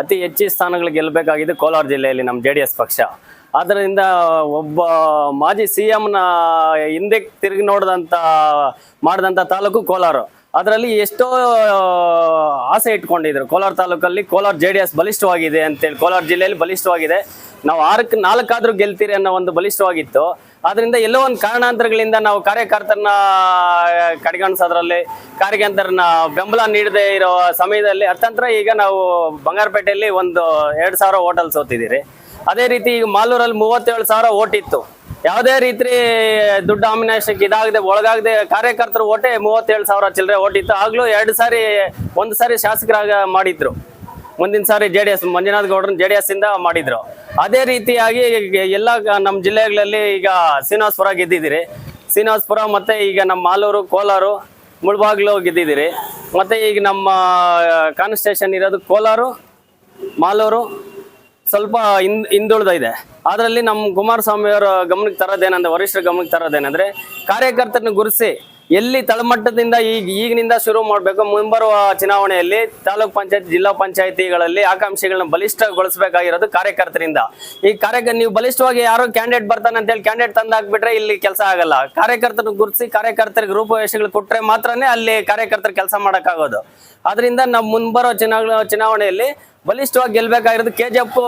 ಅತಿ ಹೆಚ್ಚು ಸ್ಥಾನಗಳು ಗೆಲ್ಲಬೇಕಾಗಿದೆ ಕೋಲಾರ ಜಿಲ್ಲೆಯಲ್ಲಿ ನಮ್ಮ ಜೆ ಪಕ್ಷ. ಆದ್ದರಿಂದ ಒಬ್ಬ ಮಾಜಿ ಸಿ ಎಂನ ಹಿಂದೆ ತಿರುಗಿ ನೋಡಿದಂಥ ಮಾಡಿದಂಥ ತಾಲೂಕು ಕೋಲಾರ. ಅದರಲ್ಲಿ ಎಷ್ಟೋ ಆಸೆ ಇಟ್ಕೊಂಡಿದ್ರು. ಕೋಲಾರ ತಾಲೂಕಲ್ಲಿ ಕೋಲಾರ ಜೆ ಡಿ ಎಸ್ ಬಲಿಷ್ಠವಾಗಿದೆ ಅಂತೇಳಿ, ಕೋಲಾರ ಜಿಲ್ಲೆಯಲ್ಲಿ ಬಲಿಷ್ಠವಾಗಿದೆ. ನಾವು ಆರಕ್ಕೆ ನಾಲ್ಕಾದರೂ ಗೆಲ್ತೀರಿ ಅನ್ನೋ ಒಂದು ಬಲಿಷ್ಠವಾಗಿತ್ತು. ಆದ್ರಿಂದ ಎಲ್ಲೋ ಒಂದು ಕಾರಣಾಂತರಗಳಿಂದ ನಾವು ಕಾರ್ಯಕರ್ತರನ್ನ ಕಡೆಗಣಿಸೋದ್ರಲ್ಲಿ, ಕಾರ್ಯಕರ್ತರನ್ನ ಬೆಂಬಲ ನೀಡದೇ ಇರೋ ಸಮಯದಲ್ಲಿ ಅತಂತ್ರ ಈಗ ನಾವು ಬಂಗಾರಪೇಟೆಯಲ್ಲಿ ಒಂದು ಎರಡು ಸಾವಿರ ಹೋಟೆಲ್ ಸೋತಿದ್ದೀರಿ. ಅದೇ ರೀತಿ ಈಗ ಮಾಲೂರಲ್ಲಿ ಮೂವತ್ತೇಳು ಸಾವಿರ ಓಟ್ ಯಾವುದೇ ರೀತಿ ದುಡ್ಡು ಆಮಿನೇಷನ್ಗೆ ಇದಾಗದೆ, ಒಳಗಾಗದೆ ಕಾರ್ಯಕರ್ತರು ಓಟೆ ಮೂವತ್ತೇಳು ಸಾವಿರ ಚಿಲ್ಲರೆ ಓಟಿತ್ತು ಆಗಲೂ ಆಗ್ಲೂ ಎರಡು ಸಾರಿ, ಒಂದು ಸಾರಿ ಶಾಸಕರಾಗ ಮಾಡಿದ್ರು. ಮುಂದಿನ ಸಾರಿ ಜೆ ಡಿ ಎಸ್, ಮಂಜುನಾಥ್ ಗೌಡ್ರನ್ನ ಜೆ ಡಿ ಎಸ್ ಇಂದ ಮಾಡಿದ್ರು. ಅದೇ ರೀತಿಯಾಗಿ ಎಲ್ಲ ನಮ್ಮ ಜಿಲ್ಲೆಗಳಲ್ಲಿ ಈಗ ಶ್ರೀನಿವಾಸ್ಪುರ ಗೆದ್ದಿದ್ದೀರಿ. ಶ್ರೀನಿವಾಸ್ಪುರ ಮತ್ತೆ ಈಗ ನಮ್ಮ ಮಾಲೂರು, ಕೋಲಾರು, ಮುಳ್ಬಾಗ್ಲು ಗೆದ್ದಿದ್ದೀರಿ. ಮತ್ತೆ ಈಗ ನಮ್ಮ ಕಾನ್ಸ್ಟೇಷನ್ ಇರೋದು ಕೋಲಾರು, ಮಾಲೂರು ಸ್ವಲ್ಪ ಹಿಂದ್ ಹಿಂದುಳಿದ ಇದೆ. ಅದರಲ್ಲಿ ನಮ್ಮ ಕುಮಾರಸ್ವಾಮಿ ಅವರ ಗಮನಕ್ಕೆ ತರೋದೇನಂದ್ರೆ, ವರಿಷ್ಠರ ಗಮನಕ್ಕೆ ತರೋದೇನಂದ್ರೆ, ಕಾರ್ಯಕರ್ತರನ್ನ ಗುರುಸಿ ಎಲ್ಲಿ ತಳಮಟ್ಟದಿಂದ ಈಗ ಈಗಿನಿಂದ ಶುರು ಮಾಡಬೇಕು? ಮುಂಬರುವ ಚುನಾವಣೆಯಲ್ಲಿ ತಾಲೂಕ್ ಪಂಚಾಯತ್, ಜಿಲ್ಲಾ ಪಂಚಾಯತಿಗಳಲ್ಲಿ ಆಕಾಂಕ್ಷಿಗಳನ್ನ ಬಲಿಷ್ಠಗೊಳಿಸಬೇಕಾಗಿರೋದು ಕಾರ್ಯಕರ್ತರಿಂದ. ಈ ಕಾರ್ಯ ನೀವು ಬಲಿಷ್ಠವಾಗಿ ಯಾರು ಕ್ಯಾಂಡಿಡೇಟ್ ಬರ್ತಾನೆ ಅಂತೇಳಿ ಕ್ಯಾಂಡಿಡೇಟ್ ತಂದು ಹಾಕ್ಬಿಟ್ರೆ ಇಲ್ಲಿ ಕೆಲಸ ಆಗಲ್ಲ. ಕಾರ್ಯಕರ್ತರು ಗುರುತಿಸಿ ಕಾರ್ಯಕರ್ತರಿಗೆ ರೂಪವೇಶಗಳು ಕೊಟ್ಟರೆ ಮಾತ್ರನೇ ಅಲ್ಲಿ ಕಾರ್ಯಕರ್ತರು ಕೆಲಸ ಮಾಡೋಕ್ಕಾಗೋದು. ಅದರಿಂದ ನಮ್ಮ ಮುಂಬರೋ ಚುನಾವಣೆ, ಚುನಾವಣೆಯಲ್ಲಿ ಬಲಿಷ್ಠವಾಗಿ ಗೆಲ್ಬೇಕಾಗಿರೋದು ಕೆ ಜಿ ಎಫ್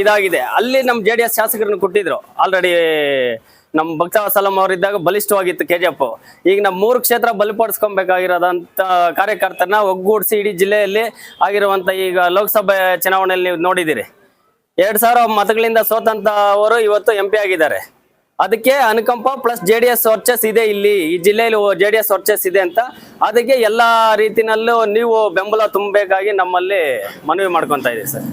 ಇದಾಗಿದೆ. ಅಲ್ಲಿ ನಮ್ಮ ಜೆ ಡಿ ಎಸ್ ಶಾಸಕರನ್ನು ಕೊಟ್ಟಿದ್ರು. ಆಲ್ರೆಡಿ ನಮ್ಮ ಭಕ್ತವಸಲಂ ಅವರಿದ್ದಾಗ ಬಲಿಷ್ಠವಾಗಿತ್ತು ಕೆ ಜಿ ಎಫ್ ಈಗ ನಮ್ಮ ಮೂರು ಕ್ಷೇತ್ರ ಬಲಿಪಡಿಸ್ಕೊಬೇಕಾಗಿರೋದಂತ ಕಾರ್ಯಕರ್ತರನ್ನ ಒಗ್ಗೂಡಿಸಿ ಇಡೀ ಜಿಲ್ಲೆಯಲ್ಲಿ ಆಗಿರುವಂಥ ಈಗ ಲೋಕಸಭೆ ಚುನಾವಣೆಯಲ್ಲಿ ನೀವು ನೋಡಿದ್ದೀರಿ. ಎರಡು ಸಾವಿರ ಮತಗಳಿಂದ ಸೋತಂತವರು ಇವತ್ತು ಎಂ ಪಿ ಆಗಿದ್ದಾರೆ. ಅದಕ್ಕೆ ಅನುಕಂಪ ಪ್ಲಸ್ ಜೆ ಡಿ ಎಸ್ ವರ್ಚಸ್ ಇದೆ ಇಲ್ಲಿ. ಈ ಜಿಲ್ಲೆಯಲ್ಲಿ ಜೆ ಡಿ ಎಸ್ ವರ್ಚಸ್ ಇದೆ ಅಂತ ಅದಕ್ಕೆ ಎಲ್ಲ ರೀತಿನಲ್ಲೂ ನೀವು ಬೆಂಬಲ ತುಂಬಬೇಕಾಗಿ ನಮ್ಮಲ್ಲಿ ಮನವಿ ಮಾಡ್ಕೊತಾ ಇದೀವಿ ಸರ್.